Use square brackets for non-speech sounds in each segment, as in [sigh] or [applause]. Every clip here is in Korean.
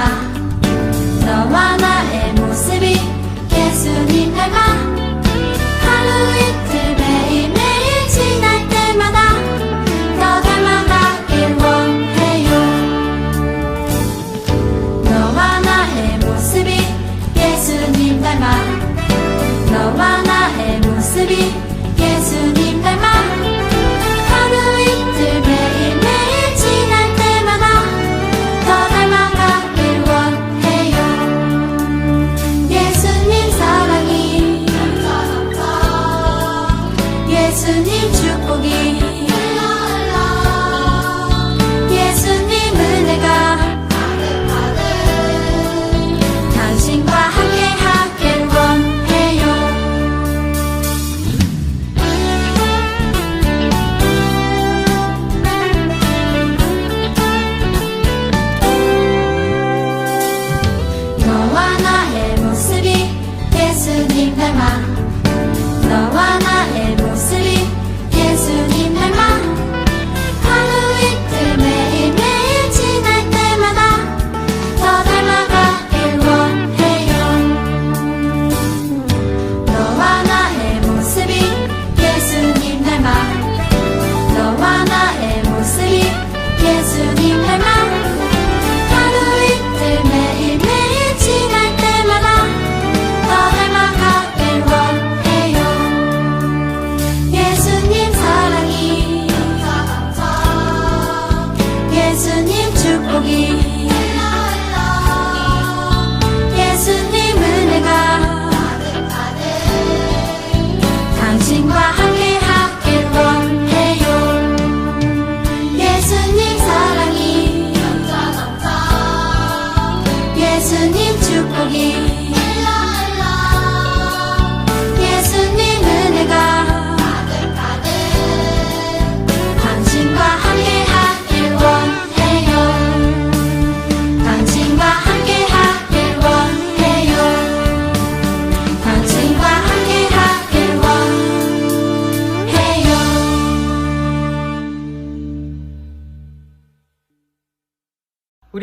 닮아 너와 나의 모습이 예수님 닮아.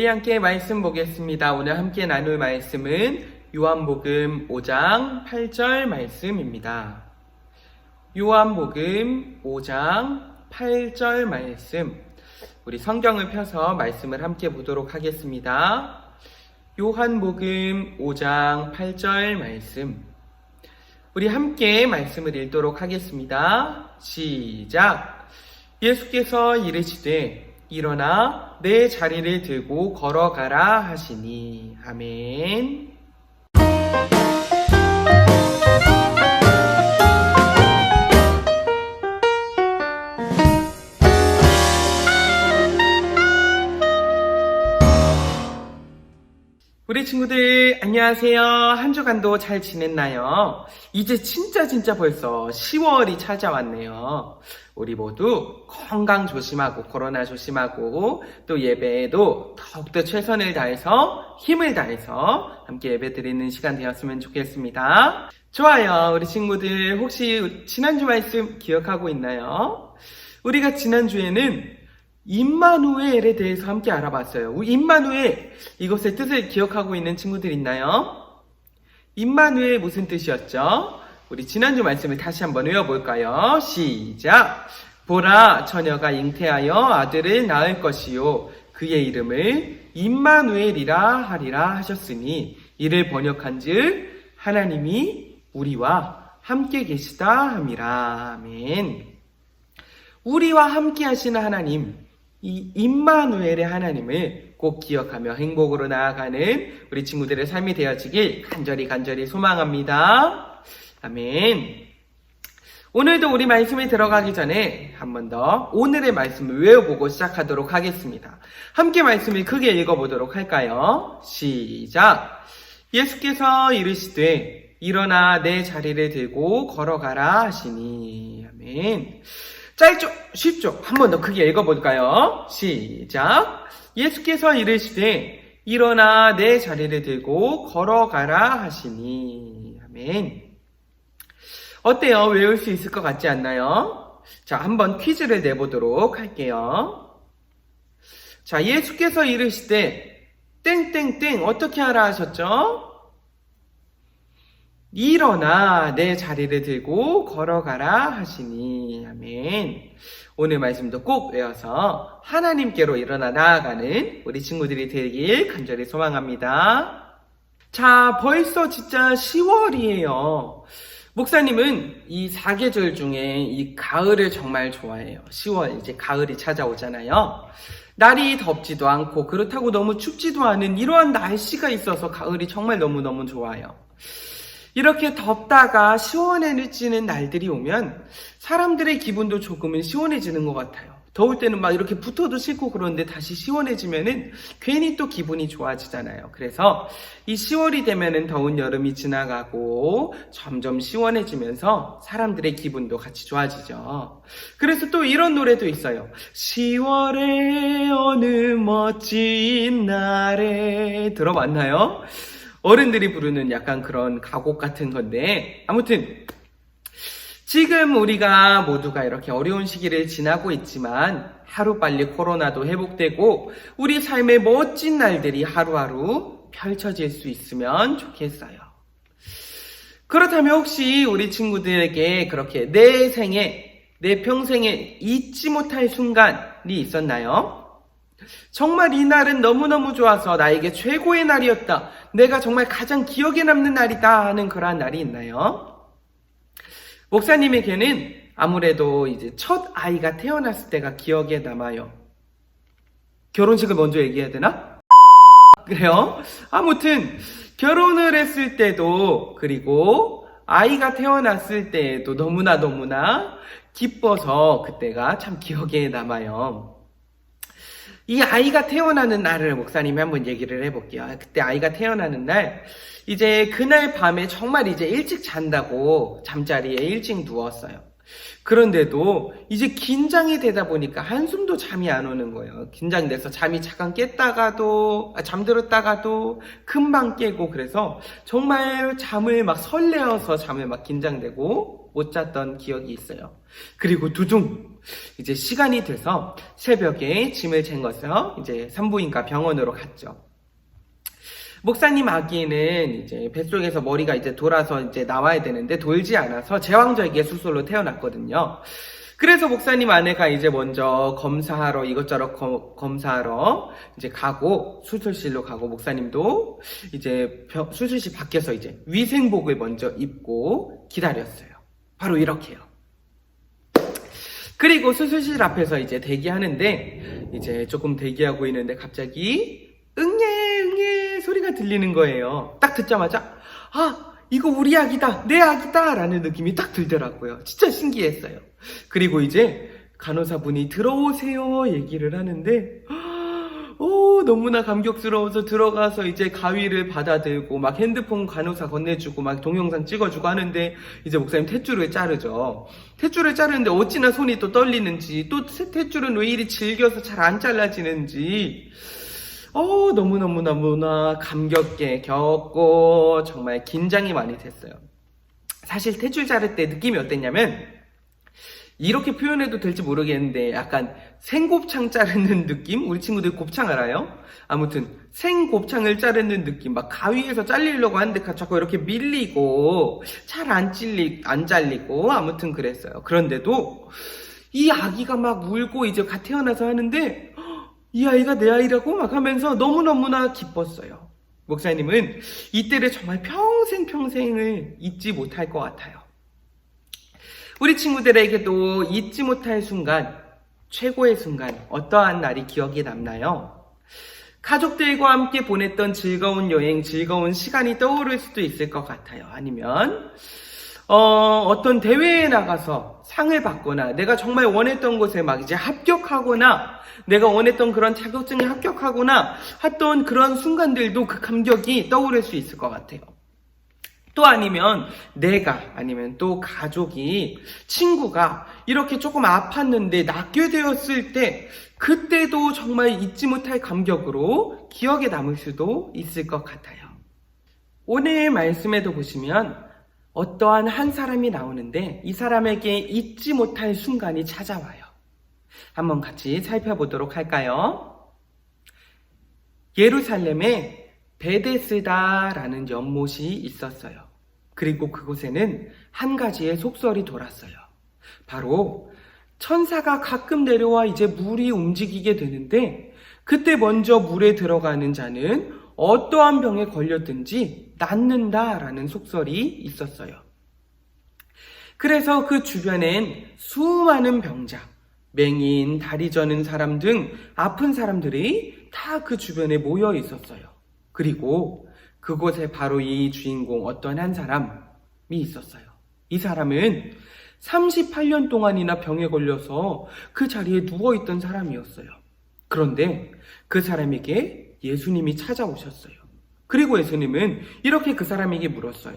함께 말씀 보겠습니다. 오늘 함께 나눌 말씀은 요한복음 5장 8절 말씀입니다. 요한복음 5장 8절 말씀. 우리 성경을 펴서 말씀을 함께 보도록 하겠습니다. 요한복음 5장 8절 말씀. 우리 함께 말씀을 읽도록 하겠습니다. 시작. 예수께서 이르시되 일어나 내 자리를 들고 걸어가라 하시니 아멘. 우리 친구들 안녕하세요. 한 주간도 잘 지냈나요? 이제 진짜 진짜 벌써 10월이 찾아왔네요. 우리 모두 건강 조심하고 코로나 조심하고 또 예배에도 더욱더 최선을 다해서 힘을 다해서 함께 예배 드리는 시간 되었으면 좋겠습니다. 좋아요. 우리 친구들 혹시 지난주 말씀 기억하고 있나요? 우리가 지난주에는 임마누엘에 대해서 함께 알아봤어요. 임마누엘 이것의 뜻을 기억하고 있는 친구들 있나요? 임마누엘 무슨 뜻이었죠? 우리 지난주 말씀을 다시 한번 외워볼까요? 시작! 보라, 처녀가 잉태하여 아들을 낳을 것이요. 그의 이름을 임마누엘이라 하리라 하셨으니 이를 번역한 즉 하나님이 우리와 함께 계시다 함이라. 아멘. 우리와 함께 하시는 하나님, 이 임마누엘의 하나님을 꼭 기억하며 행복으로 나아가는 우리 친구들의 삶이 되어지길 간절히 간절히 소망합니다. 아멘. 오늘도 우리 말씀에 들어가기 전에 한 번 더 오늘의 말씀을 외워보고 시작하도록 하겠습니다. 함께 말씀을 크게 읽어보도록 할까요? 시작. 예수께서 이르시되 일어나 내 자리를 들고 걸어가라 하시니 아멘. 짧죠? 쉽죠? 한 번 더 크게 읽어볼까요? 시작. 예수께서 이르시되 일어나 내 자리를 들고 걸어가라 하시니 아멘. 어때요? 외울 수 있을 것 같지 않나요? 자, 한번 퀴즈를 내보도록 할게요. 자, 예수께서 이르시되 땡땡땡 어떻게 하라 하셨죠? 일어나 내 자리를 들고 걸어가라 하시니 아멘. 오늘 말씀도 꼭 외워서 하나님께로 일어나 나아가는 우리 친구들이 되길 간절히 소망합니다. 자, 벌써 진짜 10월이에요. 목사님은 이 사계절 중에 이 가을을 정말 좋아해요. 10월 이제 가을이 찾아오잖아요. 날이 덥지도 않고 그렇다고 너무 춥지도 않은 이러한 날씨가 있어서 가을이 정말 너무너무 좋아요. 이렇게 덥다가 시원해지는 날들이 오면 사람들의 기분도 조금은 시원해지는 것 같아요. 더울 때는 막 이렇게 붙어도 싫고 그런데 다시 시원해지면은 괜히 또 기분이 좋아지잖아요. 그래서 이 10월이 되면은 더운 여름이 지나가고 점점 시원해지면서 사람들의 기분도 같이 좋아지죠. 그래서 또 이런 노래도 있어요. 10월의 어느 멋진 날에 들어봤나요? 어른들이 부르는 약간 그런 가곡 같은 건데 아무튼 지금 우리가 모두가 이렇게 어려운 시기를 지나고 있지만 하루빨리 코로나도 회복되고 우리 삶의 멋진 날들이 하루하루 펼쳐질 수 있으면 좋겠어요. 그렇다면 혹시 우리 친구들에게 그렇게 내 생에, 내 평생에 잊지 못할 순간이 있었나요? 정말 이 날은 너무너무 좋아서 나에게 최고의 날이었다. 내가 정말 가장 기억에 남는 날이다 하는 그러한 날이 있나요? 목사님에게는 아무래도 이제 첫 아이가 태어났을 때가 기억에 남아요. 결혼식을 먼저 얘기해야 되나? 그래요? 아무튼 결혼을 했을 때도 그리고 아이가 태어났을 때에도 너무나 너무나 기뻐서 그때가 참 기억에 남아요. 이 아이가 태어나는 날을 목사님이 한번 얘기를 해볼게요. 그때 아이가 태어나는 날, 이제 그날 밤에 정말 이제 일찍 잔다고 잠자리에 일찍 누웠어요. 그런데도 이제 긴장이 되다 보니까 한숨도 잠이 안 오는 거예요. 긴장돼서 잠이 잠깐 깼다가도, 아, 잠들었다가도 금방 깨고 그래서 정말 잠을 막 설레어서 잠을 막 긴장되고 못 잤던 기억이 있어요. 그리고 두둥! 이제 시간이 돼서 새벽에 짐을 쟁어서 이제 산부인과 병원으로 갔죠. 목사님 아기는 이제 뱃속에서 머리가 이제 돌아서 이제 나와야 되는데 돌지 않아서 제왕절개 수술로 태어났거든요. 그래서 목사님 아내가 이제 먼저 검사하러 이것저것 검- 검사하러 이제 가고 수술실로 가고 목사님도 이제 병- 수술실 밖에서 이제 위생복을 먼저 입고 기다렸어요. 바로 이렇게요. 그리고 수술실 앞에서 이제 대기하는데 이제 조금 대기하고 있는데 갑자기 응애 응애 소리가 들리는 거예요. 딱 듣자마자 아 이거 우리 아기다 내 아기다 라는 느낌이 딱 들더라고요. 진짜 신기했어요. 그리고 이제 간호사분이 들어오세요 얘기를 하는데 오, 너무나 감격스러워서 들어가서 이제 가위를 받아들고 막 핸드폰 간호사 건네주고 막 동영상 찍어주고 하는데 이제 목사님 탯줄을 자르죠. 탯줄을 자르는데 어찌나 손이 또 떨리는지 또 탯줄은 왜 이리 질겨서 잘 안 잘라지는지 어, 너무너무너무나 감격게 겪고 정말 긴장이 많이 됐어요. 사실 탯줄 자를 때 느낌이 어땠냐면 이렇게 표현해도 될지 모르겠는데 약간 생곱창 자르는 느낌? 우리 친구들 곱창 알아요? 아무튼 생곱창을 자르는 느낌 막 가위에서 잘리려고 하는데 자꾸 이렇게 밀리고 잘 안 찔리 안 잘리고 아무튼 그랬어요. 그런데도 이 아기가 막 울고 이제 갓 태어나서 하는데 헉, 이 아이가 내 아이라고 막 하면서 너무너무나 기뻤어요. 목사님은 이때를 정말 평생 평생을 잊지 못할 것 같아요. 우리 친구들에게도 잊지 못할 순간, 최고의 순간, 어떠한 날이 기억에 남나요? 가족들과 함께 보냈던 즐거운 여행, 즐거운 시간이 떠오를 수도 있을 것 같아요. 아니면, 어, 어떤 대회에 나가서 상을 받거나, 내가 정말 원했던 곳에 막 이제 합격하거나, 내가 원했던 그런 자격증에 합격하거나, 했던 그런 순간들도 그 감격이 떠오를 수 있을 것 같아요. 또 아니면 내가 아니면 또 가족이 친구가 이렇게 조금 아팠는데 낫게 되었을 때 그때도 정말 잊지 못할 감격으로 기억에 남을 수도 있을 것 같아요. 오늘 말씀에도 보시면 어떠한 한 사람이 나오는데 이 사람에게 잊지 못할 순간이 찾아와요. 한번 같이 살펴보도록 할까요? 예루살렘에 베데스다라는 연못이 있었어요. 그리고 그곳에는 한 가지의 속설이 돌았어요. 바로 천사가 가끔 내려와 이제 물이 움직이게 되는데 그때 먼저 물에 들어가는 자는 어떠한 병에 걸렸든지 낫는다라는 속설이 있었어요. 그래서 그 주변엔 수많은 병자, 맹인, 다리 저는 사람 등 아픈 사람들이 다 그 주변에 모여 있었어요. 그리고 그곳에 바로 이 주인공 어떤 한 사람이 있었어요. 이 사람은 38년 동안이나 병에 걸려서 그 자리에 누워있던 사람이었어요. 그런데 그 사람에게 예수님이 찾아오셨어요. 그리고 예수님은 이렇게 그 사람에게 물었어요.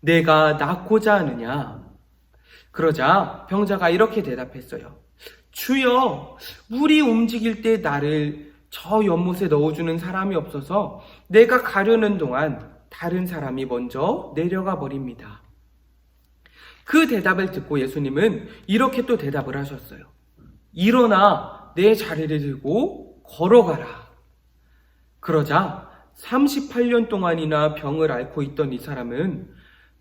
내가 낫고자 하느냐? 그러자 병자가 이렇게 대답했어요. 주여, 물이 움직일 때 나를 저 연못에 넣어주는 사람이 없어서 내가 가려는 동안 다른 사람이 먼저 내려가 버립니다. 그 대답을 듣고 예수님은 이렇게 또 대답을 하셨어요. 일어나 내 자리를 들고 걸어가라. 그러자 38년 동안이나 병을 앓고 있던 이 사람은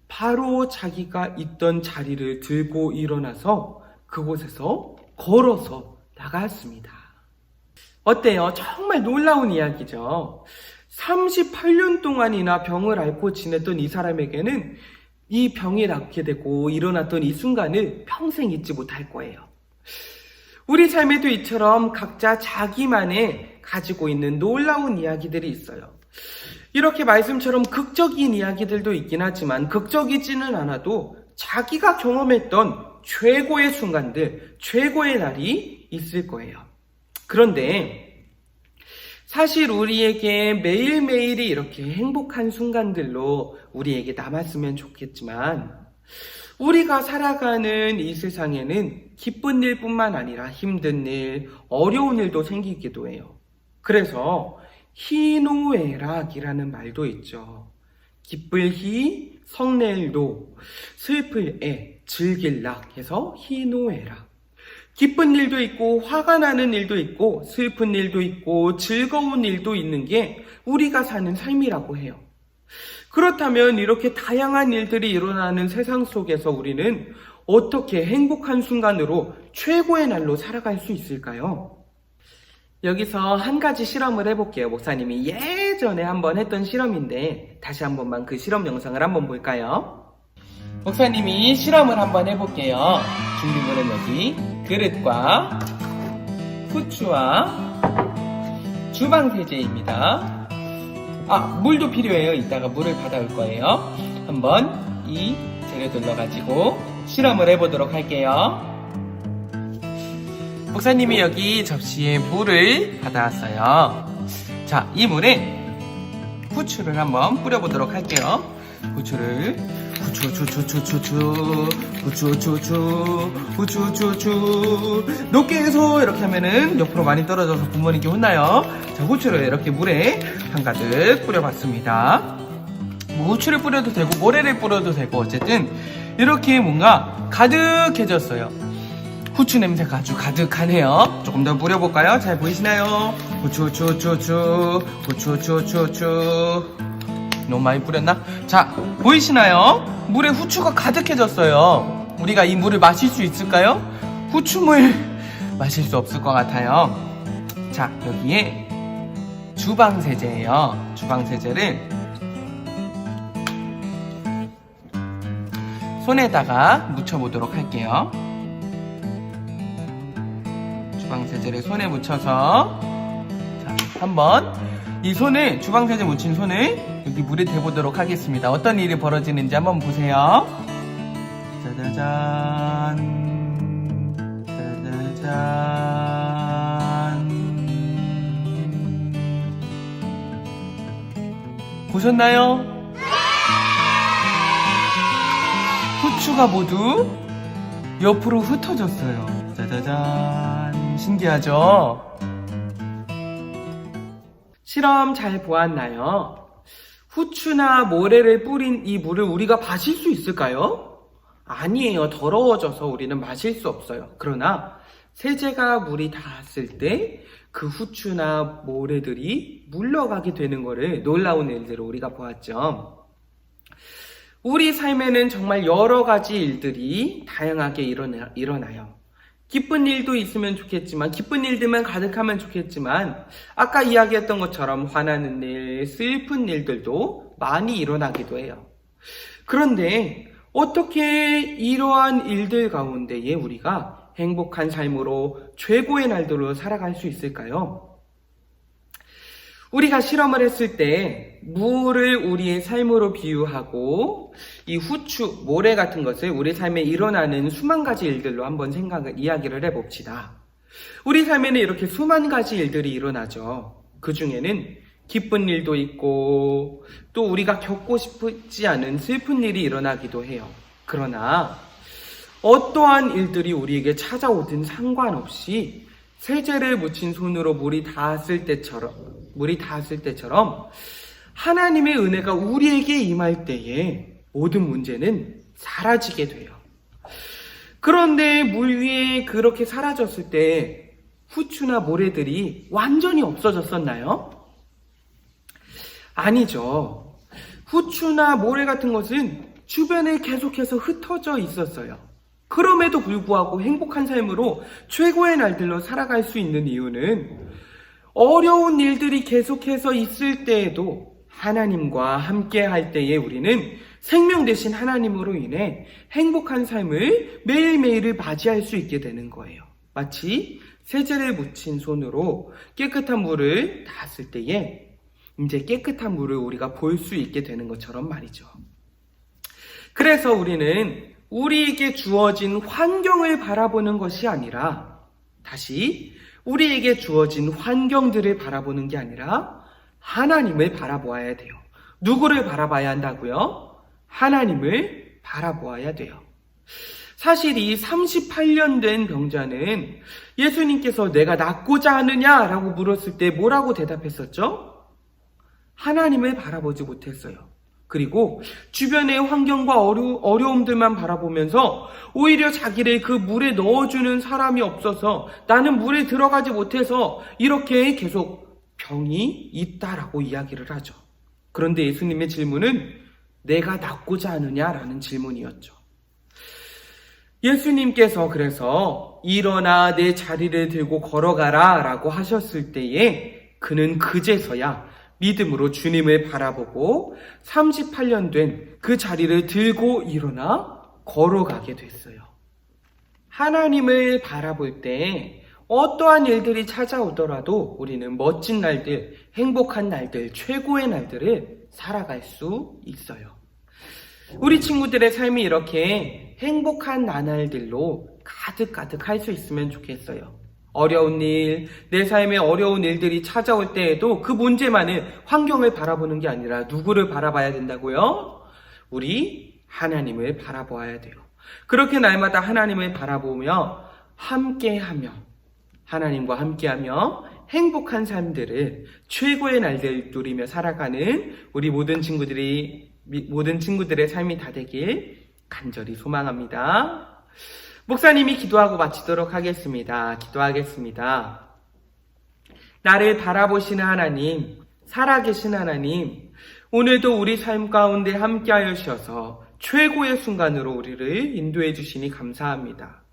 바로 자기가 있던 자리를 들고 일어나서 그곳에서 걸어서 나갔습니다. 어때요? 정말 놀라운 이야기죠. 38년 동안이나 병을 앓고 지냈던 이 사람에게는 이 병이 낫게 되고 일어났던 이 순간을 평생 잊지 못할 거예요. 우리 삶에도 이처럼 각자 자기만의 가지고 있는 놀라운 이야기들이 있어요. 이렇게 말씀처럼 극적인 이야기들도 있긴 하지만 극적이지는 않아도 자기가 경험했던 최고의 순간들, 최고의 날이 있을 거예요. 그런데 사실 우리에게 매일매일이 이렇게 행복한 순간들로 우리에게 남았으면 좋겠지만 우리가 살아가는 이 세상에는 기쁜 일뿐만 아니라 힘든 일, 어려운 일도 생기기도 해요. 그래서 희노애락이라는 말도 있죠. 기쁠 희, 성낼 노, 슬플 애, 즐길 락 해서 희노애락. 기쁜 일도 있고 화가 나는 일도 있고 슬픈 일도 있고 즐거운 일도 있는 게 우리가 사는 삶이라고 해요. 그렇다면 이렇게 다양한 일들이 일어나는 세상 속에서 우리는 어떻게 행복한 순간으로 최고의 날로 살아갈 수 있을까요? 여기서 한 가지 실험을 해볼게요. 목사님이 예전에 한번 했던 실험인데 다시 한 번만 그 실험 영상을 한번 볼까요? 목사님이 실험을 한번 해볼게요. 준비물은 여기 그릇과 후추와 주방 세제입니다. 아 물도 필요해요. 이따가 물을 받아올 거예요. 한번 이 재료 눌러가지고 실험을 해보도록 할게요. 목사님이 여기 접시에 물을 받아왔어요. 자, 이 물에 후추를 한번 뿌려보도록 할게요. 후추를 우쭈쭈쭈쭈쭈쭈 우추추추 우추추추 높게 해서 이렇게 하면은 옆으로 많이 떨어져서 부모님께 혼나요 자 후추를 이렇게 물에 한가득 뿌려봤습니다 뭐 후추를 뿌려도 되고 모래를 뿌려도 되고 어쨌든 이렇게 뭔가 가득해졌어요 후추 냄새가 아주 가득하네요 조금 더 뿌려볼까요? 잘 보이시나요? 후추 후추 후추 후추 후추 후추 너무 많이 뿌렸나? 자, 보이시나요? 물에 후추가 가득해졌어요. 우리가 이 물을 마실 수 있을까요? 후추물 [laughs] 마실 수 없을 것 같아요. 자, 여기에 주방세제예요. 주방세제를 손에다가 묻혀보도록 할게요. 주방세제를 손에 묻혀서 자, 한번 이 손을 주방세제 묻힌 손을 여기 물에 대보도록 하겠습니다. 어떤 일이 벌어지는지 한번 보세요. 짜자잔 짜자잔 보셨나요? 후추가 모두 옆으로 흩어졌어요. 짜자잔. 신기하죠? 실험 잘 보았나요? 후추나 모래를 뿌린 이 물을 우리가 마실 수 있을까요? 아니에요. 더러워져서 우리는 마실 수 없어요. 그러나 세제가 물이 닿았을 때 그 후추나 모래들이 물러가게 되는 것을 놀라운 일들을 우리가 보았죠. 우리 삶에는 정말 여러 가지 일들이 다양하게 일어나, 일어나요. 기쁜 일도 있으면 좋겠지만, 기쁜 일들만 가득하면 좋겠지만, 아까 이야기했던 것처럼 화나는 일, 슬픈 일들도 많이 일어나기도 해요. 그런데 어떻게 이러한 일들 가운데에 우리가 행복한 삶으로 최고의 날들로 살아갈 수 있을까요? 우리가 실험을 했을 때 물을 우리의 삶으로 비유하고 이 후추, 모래 같은 것을 우리 삶에 일어나는 수만 가지 일들로 한번 생각을, 이야기를 해봅시다. 우리 삶에는 이렇게 수만 가지 일들이 일어나죠. 그 중에는 기쁜 일도 있고 또 우리가 겪고 싶지 않은 슬픈 일이 일어나기도 해요. 그러나 어떠한 일들이 우리에게 찾아오든 상관없이 세제를 묻힌 손으로 물이 닿았을 때처럼 물이 닿았을 때처럼 하나님의 은혜가 우리에게 임할 때에 모든 문제는 사라지게 돼요. 그런데 물 위에 그렇게 사라졌을 때 후추나 모래들이 완전히 없어졌었나요? 아니죠. 후추나 모래 같은 것은 주변에 계속해서 흩어져 있었어요. 그럼에도 불구하고 행복한 삶으로 최고의 날들로 살아갈 수 있는 이유는 어려운 일들이 계속해서 있을 때에도 하나님과 함께 할 때에 우리는 생명 대신 하나님으로 인해 행복한 삶을 매일매일을 맞이할 수 있게 되는 거예요. 마치 세제를 묻힌 손으로 깨끗한 물을 닿았을 때에 이제 깨끗한 물을 우리가 볼 수 있게 되는 것처럼 말이죠. 그래서 우리는 우리에게 주어진 환경을 바라보는 것이 아니라 다시 우리에게 주어진 환경들을 바라보는 게 아니라 하나님을 바라보아야 돼요. 누구를 바라봐야 한다고요? 하나님을 바라보아야 돼요. 사실 이 38년 된 병자는 예수님께서 내가 낫고자 하느냐라고 물었을 때 뭐라고 대답했었죠? 하나님을 바라보지 못했어요. 그리고 주변의 환경과 어려, 어려움들만 바라보면서 오히려 자기를 그 물에 넣어주는 사람이 없어서 나는 물에 들어가지 못해서 이렇게 계속 병이 있다라고 이야기를 하죠. 그런데 예수님의 질문은 내가 낫고자 하느냐라는 질문이었죠. 예수님께서 그래서 일어나 내 자리를 들고 걸어가라 라고 하셨을 때에 그는 그제서야 믿음으로 주님을 바라보고 38년 된 그 자리를 들고 일어나 걸어가게 됐어요. 하나님을 바라볼 때 어떠한 일들이 찾아오더라도 우리는 멋진 날들, 행복한 날들, 최고의 날들을 살아갈 수 있어요. 우리 친구들의 삶이 이렇게 행복한 나날들로 가득가득 할 수 있으면 좋겠어요. 어려운 일, 내 삶에 어려운 일들이 찾아올 때에도 그 문제만은 환경을 바라보는 게 아니라 누구를 바라봐야 된다고요? 우리 하나님을 바라보아야 돼요. 그렇게 날마다 하나님을 바라보며 함께하며 하나님과 함께하며 행복한 삶들을 최고의 날들 누리며 살아가는 우리 모든 친구들이 모든 친구들의 삶이 다 되길 간절히 소망합니다. 목사님이 기도하고 마치도록 하겠습니다. 기도하겠습니다. 나를 바라보시는 하나님, 살아계신 하나님, 오늘도 우리 삶 가운데 함께하여 주셔서 최고의 순간으로 우리를 인도해 주시니 감사합니다.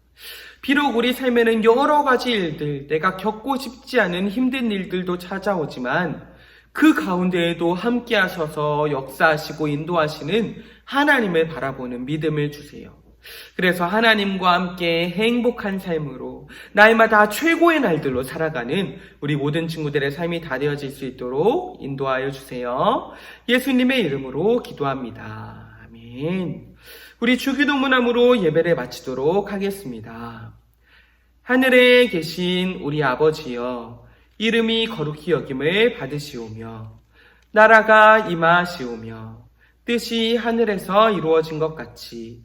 비록 우리 삶에는 여러 가지 일들, 내가 겪고 싶지 않은 힘든 일들도 찾아오지만 그 가운데에도 함께 하셔서 역사하시고 인도하시는 하나님을 바라보는 믿음을 주세요. 그래서 하나님과 함께 행복한 삶으로 날마다 최고의 날들로 살아가는 우리 모든 친구들의 삶이 다 되어질 수 있도록 인도하여 주세요. 예수님의 이름으로 기도합니다. 아멘. 우리 주기도 문함으로 예배를 마치도록 하겠습니다. 하늘에 계신 우리 아버지여, 이름이 거룩히 여김을 받으시오며, 나라가 임하시오며, 뜻이 하늘에서 이루어진 것 같이